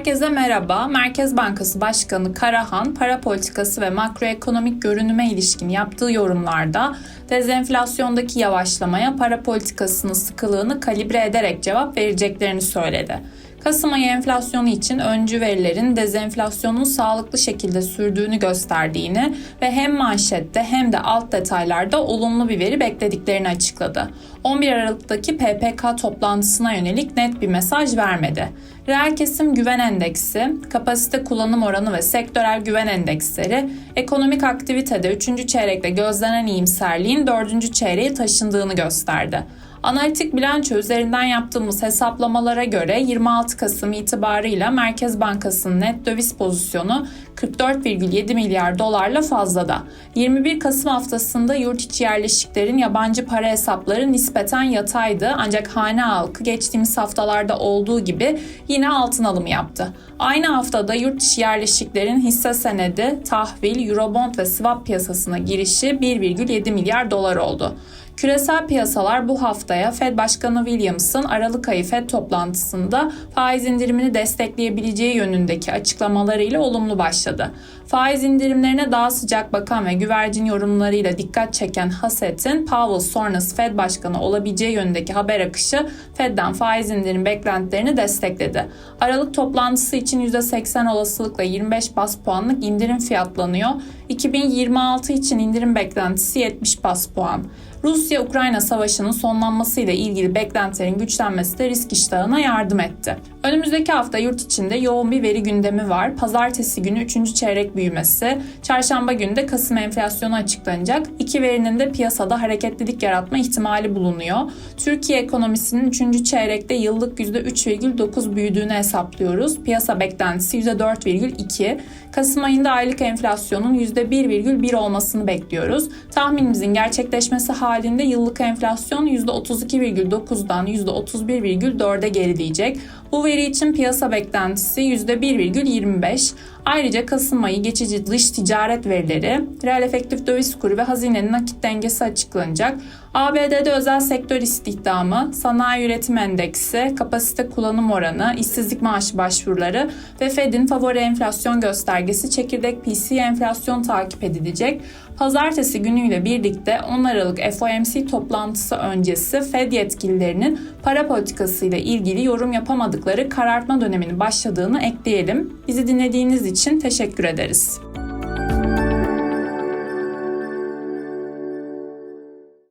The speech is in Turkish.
Herkese merhaba. Merkez Bankası Başkanı Karahan, para politikası ve makroekonomik görünüme ilişkin yaptığı yorumlarda dezenflasyondaki yavaşlamaya para politikasının sıkılığını kalibre ederek cevap vereceklerini söyledi. Kasım ayı enflasyonu için öncü verilerin dezenflasyonun sağlıklı şekilde sürdüğünü gösterdiğini ve hem manşette hem de alt detaylarda olumlu bir veri beklediklerini açıkladı. 11 Aralık'taki PPK toplantısına yönelik net bir mesaj vermedi. Reel kesim güven endeksi, kapasite kullanım oranı ve sektörel güven endeksleri ekonomik aktivitede 3. çeyrekte gözlenen iyimserliğin 4. çeyreğe taşındığını gösterdi. Analitik bilanço üzerinden yaptığımız hesaplamalara göre 26 Kasım itibarıyla Merkez Bankası'nın net döviz pozisyonu 44,7 milyar dolarla fazlada. 21 Kasım haftasında yurt içi yerleşiklerin yabancı para hesapları nispeten yataydı ancak hane halkı geçtiğimiz haftalarda olduğu gibi yine altın alımı yaptı. Aynı haftada yurt dışı yerleşiklerin hisse senedi, tahvil, eurobond ve swap piyasasına girişi 1,7 milyar dolar oldu. Küresel piyasalar bu haftaya Fed Başkanı Williams'ın Aralık ayı Fed toplantısında faiz indirimini destekleyebileceği yönündeki açıklamalarıyla olumlu başladı. Faiz indirimlerine daha sıcak bakan ve güvercin yorumlarıyla dikkat çeken Haset'in Powell sonrası Fed Başkanı olabileceği yönündeki haber akışı Fed'den faiz indirim beklentilerini destekledi. Aralık toplantısı için %80 olasılıkla 25 bas puanlık indirim fiyatlanıyor. 2026 için indirim beklentisi 70 bas puan. Rusya-Ukrayna savaşının sonlanmasıyla ilgili beklentilerin güçlenmesi de risk iştahına yardım etti. Önümüzdeki hafta yurt içinde yoğun bir veri gündemi var. Pazartesi günü 3. çeyrek büyümesi, çarşamba günü de Kasım enflasyonu açıklanacak. İki verinin de piyasada hareketlilik yaratma ihtimali bulunuyor. Türkiye ekonomisinin 3. çeyrekte yıllık %3,9 büyüdüğünü hesaplıyoruz. Piyasa beklentisi %4,2. Kasım ayında aylık enflasyonun %1,1 olmasını bekliyoruz. Tahminimizin gerçekleşmesi halinde yıllık enflasyon %32,9'dan %31,4'e gerileyecek. Bu veri için piyasa beklentisi %1,25. Ayrıca Kasım ayı geçici dış ticaret verileri, reel efektif döviz kuru ve hazinenin nakit dengesi açıklanacak. ABD'de özel sektör istihdamı, sanayi üretim endeksi, kapasite kullanım oranı, işsizlik maaşı başvuruları ve Fed'in favori enflasyon göstergesi çekirdek PCE enflasyon takip edilecek. Pazartesi günüyle birlikte 10 Aralık FOMC toplantısı öncesi Fed yetkililerinin para politikası ile ilgili yorum yapamadıkları karartma döneminin başladığını ekleyelim. Bizi dinlediğiniz için teşekkür ederiz.